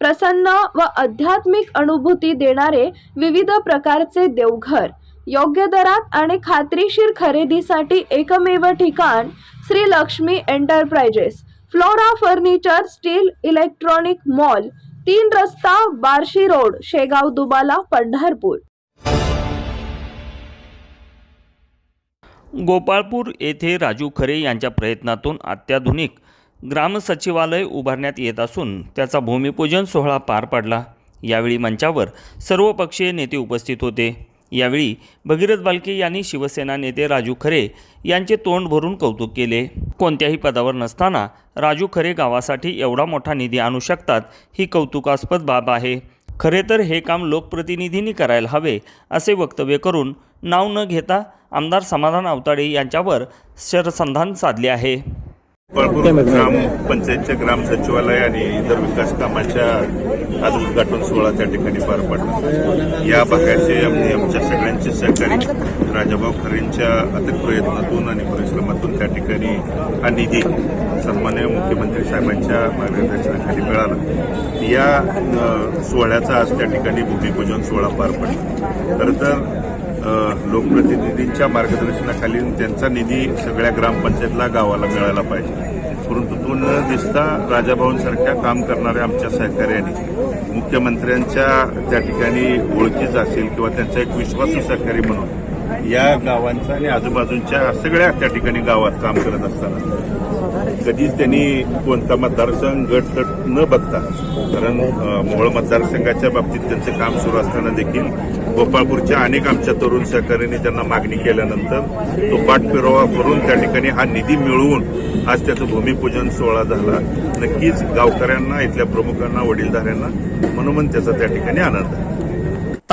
प्रसन्न व आध्यात्मिक अनुभूती देणारे विविध प्रकारचे देवघर. योग्य दरात आणि खात्रीशीर खरेदीसाठी एकमेव ठिकाण Shri Lakshmi enterprises. Flora furniture steel electronic mall तीन रस्ता बार्शी रोड शेगाव दुबाला पंढरपूर. गोपाळपूर येथे राजू खरे यांच्या प्रयत्नातून अत्याधुनिक ग्रामसचिवालय उभारण्यात येत असून त्याचा भूमिपूजन सोहळा पार पडला. यावेळी मंचावर सर्वपक्षीय नेते उपस्थित होते. यावेळी भगीरथ बालके यांनी शिवसेना नेते राजू खरे यांचे तोंड भरून कौतुक केले. कोणत्याही पदावर नसताना राजू खरे गावासाठी एवढा मोठा निधी आणू शकतात ही कौतुकास्पद बाब आहे. खरे तर हे काम लोकप्रतिनिधींनी करायला हवे असे वक्तव्य करून नाव न घेता आमदार समाधान अवताडे यांच्यावर शरसंधान साधले आहे. पळपूर ग्राम पंचायतच्या ग्राम सचिवालय आणि इतर विकास कामाच्या आज उद्घाटन सोहळा त्या ठिकाणी पार पडला. या भागाचे आम्ही आमच्या सगळ्यांचे सहकारी राजाभाऊ खरेंच्या अथक प्रयत्नातून आणि परिश्रमातून त्या ठिकाणी हा निधी सन्मान्य मुख्यमंत्री साहेबांच्या मार्गदर्शनाखाली मिळाला. या सोहळ्याचा आज त्या ठिकाणी भूमिपूजन सोहळा पार पडला. खरं तर लोकप्रतिनिधींच्या मार्गदर्शनाखाली त्यांचा निधी सगळ्या ग्रामपंचायतला गावाला मिळाला पाहिजे. परंतु तो न दिसता राजाभाऊंसारख्या काम करणाऱ्या आमच्या सहकार्याने मुख्यमंत्र्यांच्या त्या ठिकाणी ओळखीच असेल किंवा त्यांचा एक विश्वासू सहकारी म्हणून या गावांचा आणि आजूबाजूच्या सगळ्या त्या ठिकाणी गावात काम करत असताना. कधीच त्यांनी कोणता मतदारसंघ गट तट न बघता कारण अ, मोहोळ मतदारसंघाच्या बाबतीत त्यांचे काम सुरू असताना देखील गोपाळपूरच्या अनेक आमच्या तरुण सहकाऱ्यांनी त्यांना मागणी केल्यानंतर तो पाठपुरावा करून त्या ठिकाणी हा निधी मिळवून आज त्याचं भूमिपूजन सोहळा झाला. नक्कीच गावकऱ्यांना इथल्या प्रमुखांना वडीलधाऱ्यांना मनोमन त्याचा त्या ठिकाणी आनंद आहे.